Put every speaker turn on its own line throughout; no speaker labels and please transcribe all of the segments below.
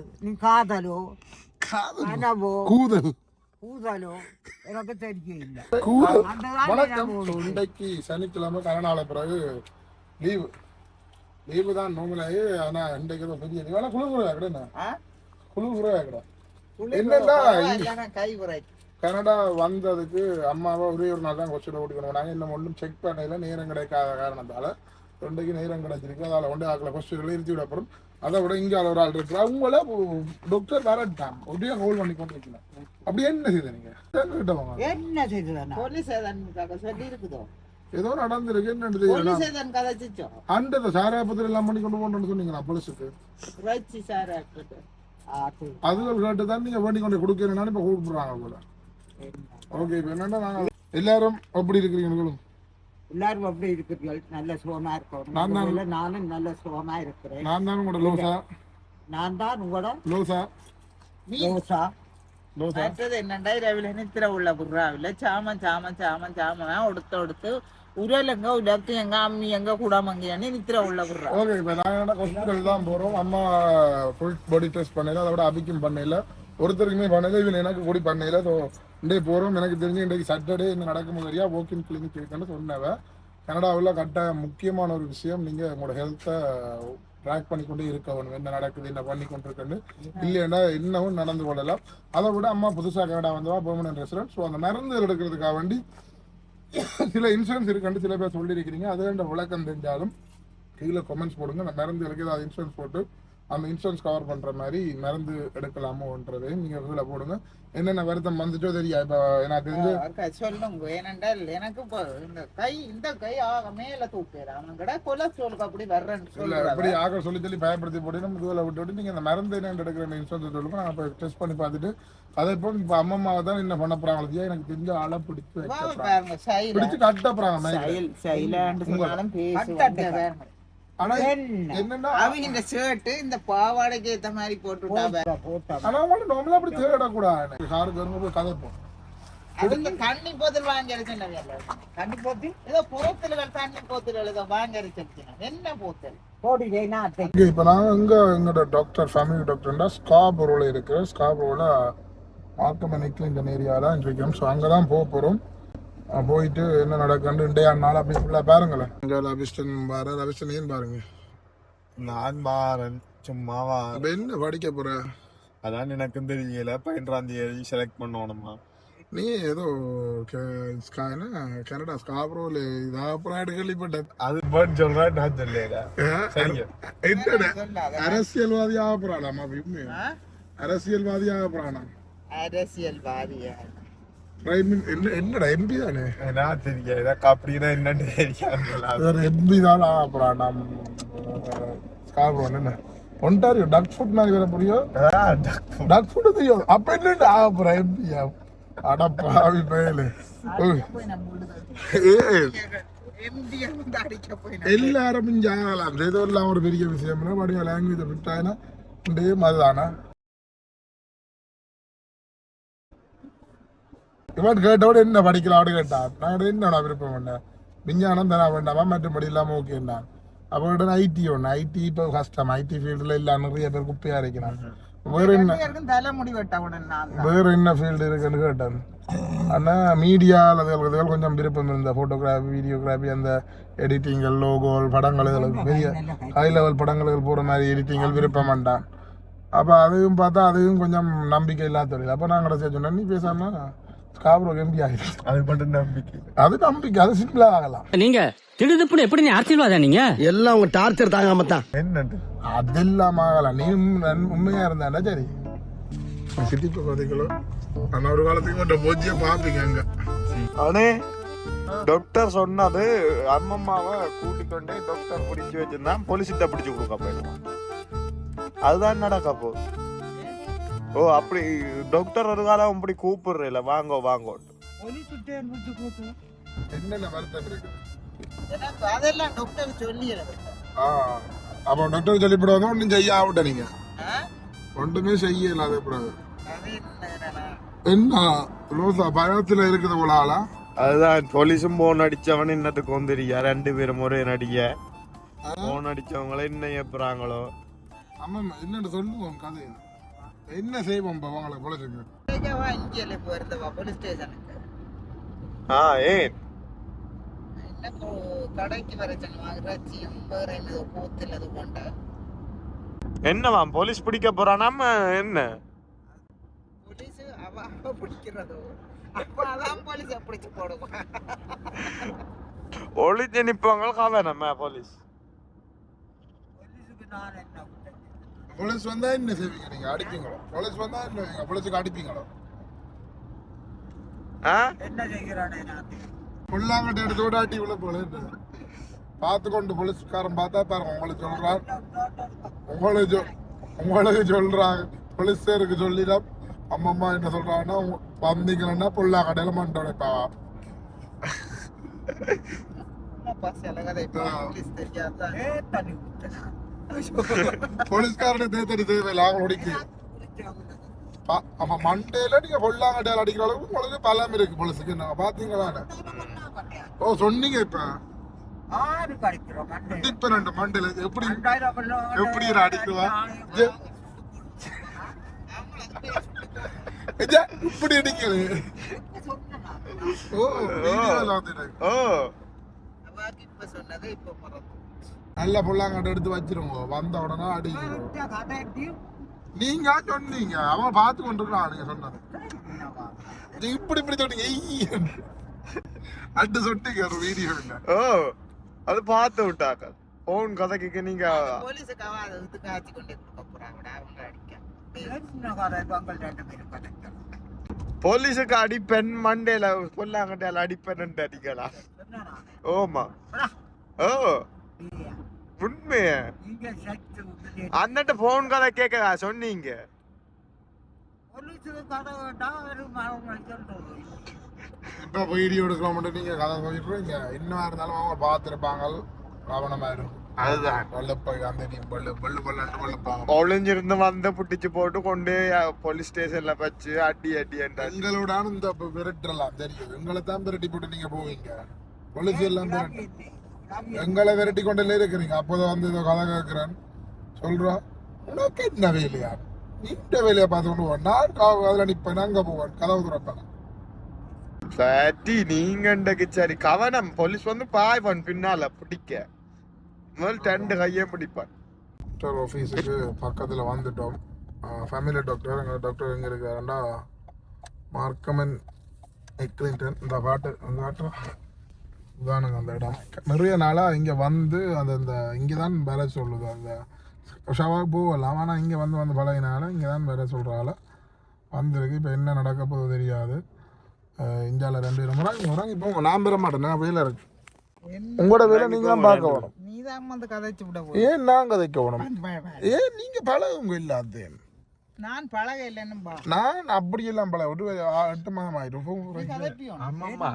சொல்லு நீ காதலோ கனவோ
கூதல்
எனக்கு தெரியல தான்
வணக்கம். இன்றைக்கு சனிக்கிழமை கரநாள பிறகு லீவு லீவு தான் நோமலாகி ஆனா இன்றைக்கு ஏதோ பெரிய லீவு ஆனா குறையா குறையா
குளிர்
என்னன்னா,
பரவாயில்லைன்னா கை உரை
கனடா வந்ததுக்கு அம்மாவை ஒரே ஒரு நாள் தான் கொஸ்டின் ஓட்டிக்கணும் நாங்கள் இன்னும் ஒன்றும் செக் பண்ணல நேரம் கிடைக்காத காரணத்தால தொண்டைக்கு நேரம் கிடைச்சிருக்கு. அதால ஒன்றே ஆக்கல கொஸ்டின் இருத்தி விட அப்புறம் அதை விட இங்கே ஒரு ஆள் இருக்கிறா உங்களை டாக்டர் வரட்டான் அப்படியே ஹோல்ட் பண்ணி கொண்டு இருக்கணும் அப்படி என்ன செய்த நீங்க? கிட்டவங்க
என்ன
சொல்லி இருக்குதோ
ஏதோ நடந்திருக்கு. என்னன்னு தெரியல. அந்த சாராபத்தில் எல்லாம் பண்ணி கொண்டு போகணும்னு சொன்னீங்களா போலீஸுக்கு?
சார்
அதுகள் கேட்டு தான் நீங்க வேண்டி கொண்டு கொடுக்கணும்னு இப்போ கூப்பிடுறாங்க போல. ஓகே இப்போ என்னன்னா நாங்கள் எல்லாரும் எப்படி இருக்கிறீங்களும்
எல்லாரும் அப்படி இருக்கிறீர்கள். நல்ல சுகமா. முதல்ல நானும் நல்ல சுகமா இருக்கிறேன்.
நான் தான் உங்களோட லோசா.
நான் தான் உங்களோட
லோசா. லோசா.
மற்றது என்னண்டா? இரவில் நித்திர உள்ள புறாவில் சாமன் சாமன் சாமன் சாமனா ஒடுத்து ஒடுத்து உரல் எங்க உலக்கு எங்க அம்மி எங்க குடாமங்கியான்னு நித்திர உள்ள புறா.
ஓகே இப்போ நாங்கள் ஹாஸ்பிட்டல் தான் போகிறோம் அம்மா ஃபுல் பாடி டெஸ்ட் பண்ணல அதை விட அபிக்கும் பண்ணல. ஒருத்தருக்குமே பண்ணல இவன் எனக்கு கூடி பண்ணல ஸோ இன்றைக்கு போகிறோம் எனக்கு தெரிஞ்சு இன்றைக்கு சாட்டர்டே இந்த நடக்கும் சரியா வாக்கிங் கிளினிக் இருக்குன்னு சொன்னவ. கனடாவில் கட்டாய முக்கியமான ஒரு விஷயம் நீங்கள் உங்களோட ஹெல்த்தை ட்ராக் பண்ணி கொண்டே இருக்க வேணும். என்ன நடக்குது என்ன பண்ணி கொண்டு இல்லைன்னா இன்னமும் நடந்து கொள்ளலாம். அதை விட அம்மா புதுசாக கனடா வந்தவா பெர்மனன்ட் ரெசிடென்ட் ஸோ அந்த மருந்து எடுக்கிறதுக்காக வேண்டி சில இன்சூரன்ஸ் இருக்குன்னு சில பேர் சொல்லியிருக்கிறீங்க. அது விளக்கம் தெரிஞ்சாலும் கீழே கமெண்ட்ஸ் போடுங்க. நான் மருந்து எடுக்க ஏதாவது இன்சூரன்ஸ் போட்டு அந்த இன்சூரன்ஸ் கவர் பண்ற மாதிரி மருந்து எடுக்கலாமோன்றதையும் நீங்க கீழே போடுங்க. என்னென்ன வருத்தம் வந்துச்சோ தெரியா இப்போ எனக்கு தெரிஞ்சு
சொல்லுங்க. ஏனென்றால் எனக்கு இப்போ இந்த கை இந்த கை ஆக மேல தூக்குற அவன் கூட கொலஸ்ட்ராலுக்கு அப்படி வர்றேன்னு
இல்ல
சொல்றாங்க
இப்படி ஆக சொல்லி சொல்லி பயப்படுத்தி போட்டு நம்ம இதுவில் விட்டு விட்டு நீங்க அந்த மருந்து என்ன எடுக்கிற இன்சூரன்ஸ் சொல்லுங்க. நான் இப்போ டெஸ்ட் பண்ணி பார்த்துட்டு அதை இப்போ இப்போ அம்மாவை தான் என்ன பண்ண போறாங்களோ எனக்கு தெரிஞ்ச ஆளை பிடிச்சு போறாங்க. பிடிச்சு கட்ட போறாங்க ஆனா
என்ன
என்னன்னா
அவங்க இந்த ஷர்ட் இந்த பாவாடைக்கு ஏத்த மாதிரி போட்டுட்டா பாருங்க.
போட்டா.
ஆனா நார்மலா அப்படி தேடக்கூடாது காருக்கு வரும்போது போய் கதைப்போம்
அவங்க தண்ணி போத்தல் வாங்கி
தண்ணி போட்டு
ஏதோ போத்தல்கள் தண்ணி போத்தல் ஏதோ வாங்கி என்ன போத்தல்
இப்போ நாங்கள் இங்கே எங்களோட டாக்டர் ஃபேமிலி டாக்டர்னா ஸ்காபரோவில் இருக்கிற ஸ்காபரோவில் ஆர்த்தமெனிக்கில் இந்த ஏரியாவில் இருக்கோம் ஸோ அங்கே தான் போக போகிறோம் போயிட்டு என்ன நடக்குன்னு டே நாள் அப்படி ஃபுல்லாக பாருங்களேன். இங்கே அபிஸ்டன் பாரு அபிஸ்டன் ஏன் பாருங்க.
நான் மாறன் சும்மாவா
அப்போ என்ன படிக்க போகிற
அதான் எனக்கும் தெரியல பதினொன்றாம் தேதி செலக்ட் பண்ணணுமா
நீ ஏதோ கனடா ஸ்காபரோவில் இதாக அப்புறம் கேள்விப்பட்டேன்.
அது பேர்ட் சொல்றேன் நான் சொல்லல
அரசியல்வாதியாக போகிறானாமா உண்மையா
ஆ?
அரசியல்வாதியாக போகிறானா
அரசியல்வாதியா?
என்னடா எம்பி தானே
நான் தெரியல அப்படின்னா என்னன்னு தெரியாது
எம்பி தான் அப்புறம் நம் ஸ்கார்போ என்ன ஒன்டாரியோ டக் ஃபுட் மாதிரி வேற புரியும் டக் ஃபுட் தெரியும் அப்ப என்னடா அப்புறம் எம்பி அட பாவி பயலு எல்லாரும் ஏதோ எல்லாம் ஒரு பெரிய விஷயம் படிக்க லாங்குவேஜ் விட்டாயினா இதே மாதிரிதானே இவன் கேட்டோட என்ன படிக்கலாம் கேட்டான் நான் என்னடா விருப்பம் பண்ணேன் விஞ்ஞானம் தர வேண்டாமா மற்றபடி இல்லாம ஓகேண்ணா அப்போ ஐடி ஒன்று ஐடி இப்போ கஷ்டம் ஐடி ஃபீல்டில் இல்லை நிறைய பேர் குப்பையா இருக்கிறான் வேற என்ன. வேற என்ன ஃபீல்டு இருக்குன்னு கேட்டேன் ஆனா மீடியா அதுகளுக்கு கொஞ்சம் விருப்பம் இருந்த ஃபோட்டோகிராஃபி வீடியோகிராஃபி அந்த எடிட்டிங்கள் லோகோல் படங்கள் பெரிய ஹை லெவல் படங்களுக்கு போகிற மாதிரி எடிட்டிங்கள் விருப்பம் வேண்டாம் அப்போ அதையும் பார்த்தா அதையும் கொஞ்சம் நம்பிக்கை இல்லாத தொழில் அப்போ நான் கடைசியாக சொன்னேன் நீ பேசாம ஸ்காப்ரோ எம்பி ஆகிடுச்சு
அது மட்டும் நம்பிக்கை.
அது நம்பிக்கை. அது சிம்பிளாக ஆகலாம்.
நீங்க திடுதிப்புன்னு எப்படி நீ அரசியல்வாதா நீங்க?
எல்லாம் உங்க டார்ச்சர் தாங்காம தான்.
என்னண்டு
அது இல்லாம ஆகலாம். நீ உண்மை- உண்மையா இருந்தாண்டா சரி? சிட்டிப்பை பார்த்தீங்களோ ஆனால் ஒரு காலத்துக்கு மட்டும் போச்சியை பார்ப்பீங்க அங்கே.
அனே டாக்டர் சொன்னது அம்மம்மாவை கூட்டிக் கொண்டே டாக்டர் பிடிச்சு வச்சிருந்தான் போலீஸ்கிட்ட பிடிச்சு கொடுக்க போயிடுவான். அதுதான் நடக்க போகுது ஓ அப்படி டாக்டர் ஒரு காலம் அப்படி கூப்பிடுறேல வாங்கோ வாங்கோ.
என்னென்ன வருத்தம் இருக்குது?
எனக்கு அதெல்லாம் டாக்டர் சொல்லிடுறது.
ஆ அப்போ டாக்டர் சொல்லிவிடுவாங்க ஒன்றும் செய்ய ஆகட்ட நீங்க? ஒன்றுமே செய்ய இல்லாத கூடாது
அது என்னடா?
என்ன ரோசா பயத்துல இருக்குது
அதுதான் போலீஸும் போன் அடிச்சவன் என்னத்துக்கு வந்துரியா ரெண்டு பேரும் ஒரே நடிக. போன் அடிச்சவங்கள என்ன ஏப்புறாங்களோ?
ஆமா என்னன்னு என்ன செய்வோம் போலீஸுக்கு
வா இங்கே போயிருந்தவா போலீஸ் ஸ்டேஷனுக்கு.
ஆ ஏன்?
கோ- கடைக்கு வர சொன்னாங்க இறைச்சியும் வேற என்னது கூத்துலது கொண்ட
என்னவா போலீஸ் பிடிக்க போறானாம என்ன?
போலீஸ் அவ பிடிக்கிறதோ? அப்ப அதான் போலீஸ் பிடிச்சு போடுவான்
ஒளிஞ்சு நிப்பவங்க காவேனம்மா போலீஸ்.
போலீஸுக்கு நான் என்ன
போலீஸ் வந்தா என்ன செய்வீங்க நீங்க? அடிப்பீங்களோ? போலீஸ் வந்தா என்ன செய்வீங்க? போலீஸுக்கு அடிப்பீங்களோ?
ஆ?
என்ன செய்கிறானே
புல்லாங்கட்டை எடுத்து விட அடி உள்ள போல பார்த்து கொண்டு போலீஸ்காரன் பார்த்தா பாருங்க உங்களுக்கு சொல்றான். உங்களுக்கு உங்களுக்கு சொல்றாங்க. போலீஸருக்கு சொல்லிதான் அம்மம்மா என்ன சொல்றாங்கன்னா வந்தீங்கன்னா புல்லாங்கட்டையில மண்டை உடைப்பாவா
அம்மா போலீஸ்
போலீஸ்காரனை தேத்தடி தேவையில்லை அவங்க ஒடிக்கு பா- ஆமா மண்டையில நீங்க பொல்லாங்கட்டையில அடிக்கிற அளவுக்கு உங்களுக்கு பலம் இருக்கு போலீஸுக்கு நாங்க பாத்தீங்களா ஓ சொன்னீங்க இப்ப இப்ப ரெண்டு மண்டையில எப்படி எப்படி அடிக்குவா இப்படி அடிக்கிறது ஓ
ஓ
நல்ல பொல்லாங்கட்டை எடுத்து வச்சிருங்க. வந்த உடனே
கதையும்
நீங்க சொன்னீங்க. அவன் பார்த்து கொண்டிருக்கான் நீங்க சொன்னது. இப்படி இப்படி சொன்னீங்க. அட்டு சொன்னீங்க ஒரு வீடியோ இல்ல
ஓ அது பார்த்து விட்டாக்க போன் கதைக்கு நீங்க
போலீஸுக்கு
அடிப்பெண் மண்டையில பொல்லாங்கட்டையில அடிப்பெண் அடிக்கலாம். ஓமா. ஓ.
விட்டு
அண்ணட்ட போன் கதை கேட்க சொன்னீங்க.
இப்ப வீடியோ எடுக்கிற மட்டும் நீங்க கதை சொல்லிடுறீங்க இன்னும் இருந்தாலும் அவங்க பார்த்துருப்பாங்க. கவனமா இருக்கும்
அதுதான்.
வெள்ளப்பை அந்த நீ வெள்ளு வெள்ளு வெள்ளப்பாங்க
ஒளிஞ்சிருந்து வந்து புட்டிச்சு போட்டு கொண்டு போலீஸ் ஸ்டேஷன்ல வச்சு அடி அடி
எங்களோட இந்த விரட்டலாம் தெரியும் எங்களை தான் விரட்டி போட்டு நீங்க போவீங்க. போலீஸ் எல்லாம் எங்களை விரட்டி கொண்டு இருக்கிறீங்க. அப்போதான் வந்து இதோ கதை கேட்கிறேன். சொல்றோம் உனக்கு என்ன வேலையா? நீண்ட வேலையை பார்த்து கொண்டு போ நான் அதுல நிப்பேன். அங்க போவேன். கதவு திறப்பேன்.
சரி நீங்க சரி கவனம். போலீஸ் வந்து பாய்வான் பின்னால. பிடிக்க. முதல் ரெண்டு கையே பிடிப்பான்.
டாக்டர் ஆஃபீஸுக்கு பக்கத்தில் வந்துட்டோம். ஃபேமிலி டாக்டர் எங்கள் டாக்டர் எங்கே இருக்காருன்னா மார்க்கமன் எக்லிங்டன். இந்த பாட்டு அந்த பாட்டு. இதானுங்க அந்த இடம். நிறைய நாளாக இங்கே வந்து அந்த இந்த இங்கே தான் வர சொல்லுது அந்த ஷவாக்கு போகலாம். ஆனால் இங்கே வந்து வந்து பழகினால இங்கே தான் வர சொல்கிறால வந்திருக்கு. இப்போ என்ன நடக்க போகுது தெரியாது. இந்தியாவில் ரெண்டு பேரும். முறாங்க முறாங்க இப்போ நான் பெற மாட்டேன். நான் வேலை இருக்கு. உங்களோட வேலை நீங்கள் தான் பார்க்க வேணும்.
வந்து கதைச்சு விட
ஏன் நான் கதைக்க வேணும்? ஏன் நீங்க பழகுங்க இல்லாத
நான் பழக இல்லைன்னு
நான் அப்படியெல்லாம் பழக ஒரு எட்டு மாதம் ஆயிடும்
அம்மம்மா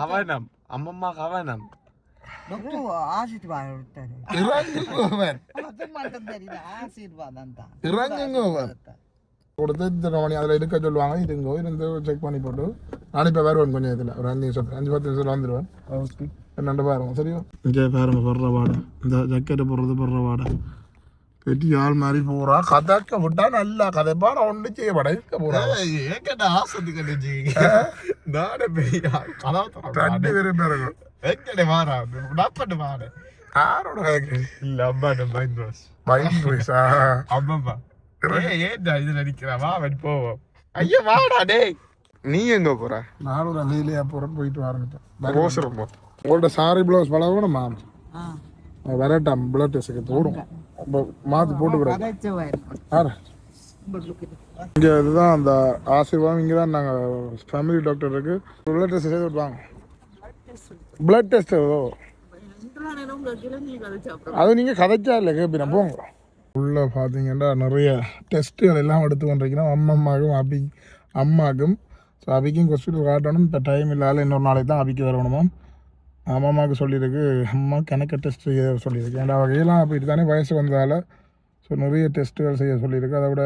கவனம். அம்மம்மா கவனம்.
கொடுத்து இத்தனை மணி அதில் இருக்க சொல்லுவாங்க. இருங்கோ இருந்து செக் பண்ணி போட்டு. நான் இப்போ வருவேன் கொஞ்சம் இதில் ஒரு அஞ்சு நிமிஷம் அஞ்சு பத்து நிமிஷத்தில் வந்துடுவேன் என்னண்டு பாருங்க சரியா? இங்கே பாருங்க போடுற வாடை. இந்த ஜக்கெட்டு போடுறது போடுற வாடை. பெரிய ஆள் மாதிரி போறா கதைக்க விட்டா நல்லா கதைப்பா நான் ஒன்று செய்ய படம் இருக்க போறேன்
ஏக்கட்ட ஆசத்து கட்டுச்சு நானே பெரிய கதாபாத்திரம்
ரெண்டு பேரும் பாருங்க
எங்கடே வாரா நப்பட்டு வாரு
யாரோட கதைக்கு
இல்ல அம்மா மைண்ட் வாஷ்
மைண்ட்
அம்மம்மா ஏ ஏன்டா இதுல நிக்கிறா வா வடி போவோம் ஐயா வாடா டேய் நீ எங்க போற
நானும் ஒரு வேலையா போகிறேன் போயிட்டு வரேன்
அவசரம் போ
உங்கள்ட்ட சாரி ப்ளவுஸ் பழகணுமா வரட்டாம் பிளட் டெஸ்ட்டுக்கு அப்போ மாற்றி போட்டு விட
கதைச்சு வரும்
ஆறு இங்கே இதுதான் அந்த ஆசீர்வாதம். இங்கே தான் நாங்கள் ஃபேமிலி டாக்டர் இருக்கு. பிளட் டெஸ்ட் செய்து விட்டுவாங்க பிளட் டெஸ்ட் ஏதோ. அது நீங்கள் கதைச்சா இல்லை கேட்பீங்க போங்க. உள்ளே பார்த்தீங்கன்னா நிறைய டெஸ்ட்டுகள் எல்லாம் எடுத்து கொண்டிருக்கிறோம் அம்மம்மாக்கும் அபி அம்மாக்கும். ஸோ அபிக்கும் ஹாஸ்பிட்டல் காட்டணும். இப்போ டைம் இல்லாத இன்னொரு நாளைக்கு தான் அபிக்கு வரணுமாம் அம்மாவுக்கு சொல்லியிருக்கு. அம்மா கணக்கு டெஸ்ட் செய்ய சொல்லியிருக்கு. ஏன்னா வகையெல்லாம் அப்படி தானே வயசு வந்ததால். ஸோ நிறைய டெஸ்ட்டுகள் செய்ய சொல்லியிருக்கு. அதை விட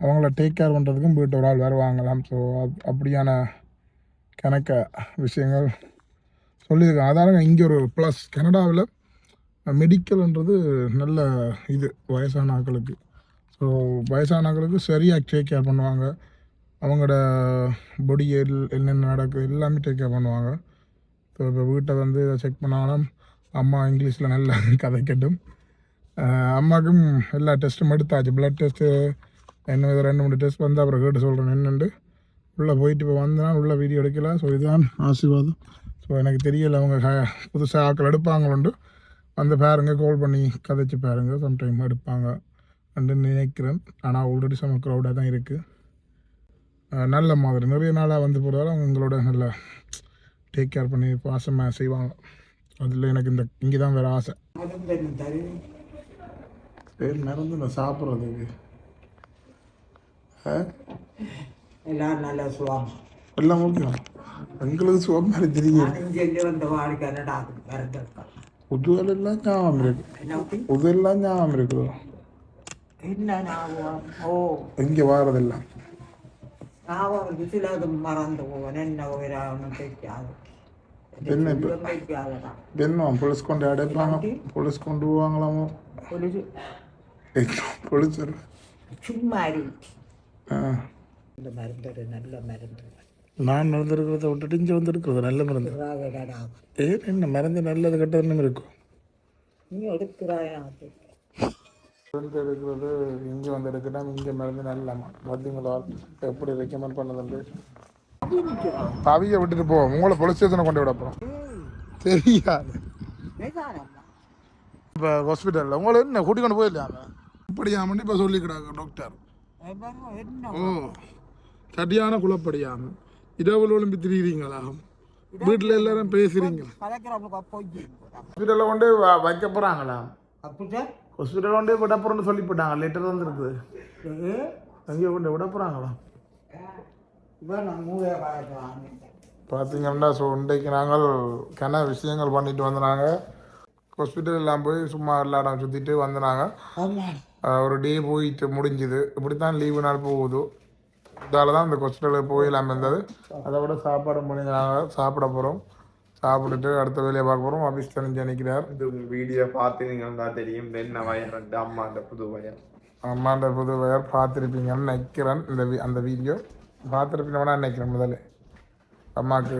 அவங்கள டேக் கேர் பண்ணுறதுக்கும் போயிட்டு ஒரு ஆள் வேறு வாங்கலாம். ஸோ அப்படியான கணக்க விஷயங்கள் சொல்லியிருக்கேன் அதான இங்கே ஒரு ப்ளஸ் கனடாவில் மெடிக்கல்ன்றது நல்ல இது வயசான ஆக்களுக்கு ஸோ ஸோ வயசானவங்களுக்கு சரியாக டேக் கேர் பண்ணுவாங்க. அவங்களோட பொடி என்னென்ன நடக்குது எல்லாமே டேக் கேர் பண்ணுவாங்க. ஸோ இப்போ வீட்டை வந்து செக் பண்ணாலும் அம்மா இங்கிலீஷில் நல்லா கதைக்கட்டும். ஆஹ் அம்மாவுக்கும் எல்லா டெஸ்ட்டும் எடுத்தாச்சு. பிளட் டெஸ்ட்டு என்ன இது ரெண்டு மூணு டெஸ்ட் வந்து அப்புறம் கேட்டு சொல்கிறேன் என்னென்று உள்ளே போயிட்டு இப்போ வந்தேன் உள்ளே வீடியோ எடுக்கலாம் ஸோ இதுதான் ஆசீர்வாதம். ஸோ எனக்கு தெரியல அவங்க புதுசாக ஆக்கள் எடுப்பாங்களோண்டு வந்து பாருங்கள் கால் பண்ணி கதைச்சு பாருங்கள் சம்டைம் எடுப்பாங்க என்று நினைக்கிறேன். ஆனால் ஆல்ரெடி செம க்ரௌடாக தான் இருக்குது நல்ல மாதிரி. நிறைய நாளாக வந்து போகிறதால அவங்க எங்களோட நல்ல டேக் கேர் பண்ணி பாசமாக செய்வாங்க. அதில் எனக்கு இந்த இங்கே தான் வேறு ஆசை. சரி மறந்து நான் சாப்பிட்றதுக்கு
எல்லாரும் நல்லா சுவாங்க
எல்லாம் முக்கியம் எங்களுக்கு சுகம் மாதிரி தெரியும்
வந்த வாழ்க்கை டாக்டர் மருந்து எடுக்கலாம்
புதுவெல்லாம் ஞாபகம் இருக்கு.
என்ன ஊட்டி?
புதுவெல்லாம் ஞாபகம் இருக்குது
என்ன ஞாபகம் ஓ
இங்கே வாரதெல்லாம்
ஞாபகம் சிலது மறந்து போவேன் என்ன உயிராகணும் தெரியாது
என்ன இப்போ
தெரியாதடா
என்ன போலீஸ் கொண்டு அடைப்பாங்க போலீஸ் கொண்டு போவாங்களாமோ
பொலிசு
போலீஸ்
சும்மா இரு.
ஆ
இந்த மருந்து நல்ல மருந்து
நான் மறந்துருக்கிறத விட்டுட்டு இங்கே வந்துருக்கிறது நல்ல மருந்து
ராகடா
ஏன் என்ன மருந்து நல்லது கெட்டதுன்னு இருக்கும்
நீ எடுக்கிறாயா
மருந்து எடுக்கிறது இங்கே வந்து எடுக்கணும் இங்கே மருந்து நல்லமா? பார்த்தீங்களா எப்படி ரெக்கமெண்ட் பண்ணதுண்டு? பவியை விட்டுட்டு போவோம் உங்களை போலீஸ் ஸ்டேஷனை கொண்டு விட போகிறோம் தெரியாது. இப்போ ஹாஸ்பிட்டலில் உங்களை என்ன கூட்டி கொண்டு போயிடலாமே இப்படியாமன்னு இப்போ சொல்லிக்கிறாங்க டாக்டர் ஓ சரியான குழப்படியாம இரவு ஒளிம்பி திரிகிறீங்களா? வீட்டில் எல்லாரும் பேசுறீங்க. ஹாஸ்பிட்டலில் கொண்டு வ- வைக்க போகிறாங்களா
அப்படிதான்
ஹாஸ்பிட்டலில் கொண்டு விட போகிறோன்னு சொல்லி போட்டாங்க லெட்டர் வந்துருக்குது அங்கே கொண்டு விட போகிறாங்களா பார்த்தீங்கன்னா ஸோ இன்றைக்கு நாங்கள் கன விஷயங்கள் பண்ணிட்டு வந்தாங்க ஹாஸ்பிட்டல் எல்லாம் போய் சும்மா எல்லா இடம் சுற்றிட்டு வந்தாங்க ஒரு டே போயிட்டு முடிஞ்சுது. இப்படி தான் லீவு நாள் போகுது. இதால் தான் இந்த ஹாஸ்பிட்டலுக்கு போயிடலாம் இருந்தது அதை விட சாப்பாடு முடிஞ்சாங்க சாப்பிட போகிறோம் சாப்பிட்டுட்டு அடுத்த வேலையை பார்க்க போகிறோம் ஆஃபீஸ் தெரிஞ்சு நிற்கிறார்
இது வீடியோ பார்த்தீங்கன்னா தெரியும். என்ன வயர்? ரெண்டு அம்மா அந்த புது வயர்.
அம்மாண்ட புது வயர் பார்த்துருப்பீங்கன்னு நினைக்கிறேன். இந்த வி- அந்த வீடியோ பார்த்துருப்பீங்கன்னா நினைக்கிறேன் முதல்ல அம்மாவுக்கு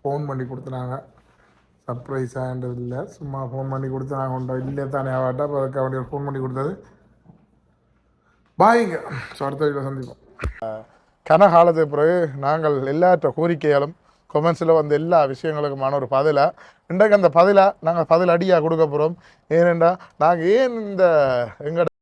ஃபோன் பண்ணி கொடுத்துனாங்க. சர்ப்ரைஸான்றது இல்லை. சும்மா ஃபோன் பண்ணி கொடுத்தாங்க உண்டோ இல்லை தானே ஆவாட்டா அப்போ அதுக்கு அவனுக்கு ஃபோன் பண்ணி கொடுத்தது. பாய்ங்க ஸோ அடுத்த வீடியோ சந்திப்போம். கன காலத்துக்கு பிறகு நாங்கள் எல்லாற்ற கோரிக்கையாலும் கொமெண்ட்ஸில் வந்த எல்லா விஷயங்களுக்குமான ஒரு பதிலை? இன்றைக்கு அந்த பதிலை நாங்கள் பதில் அடியாக கொடுக்க போகிறோம் ஏனென்றா நாங்கள் ஏன் இந்த எங்களோட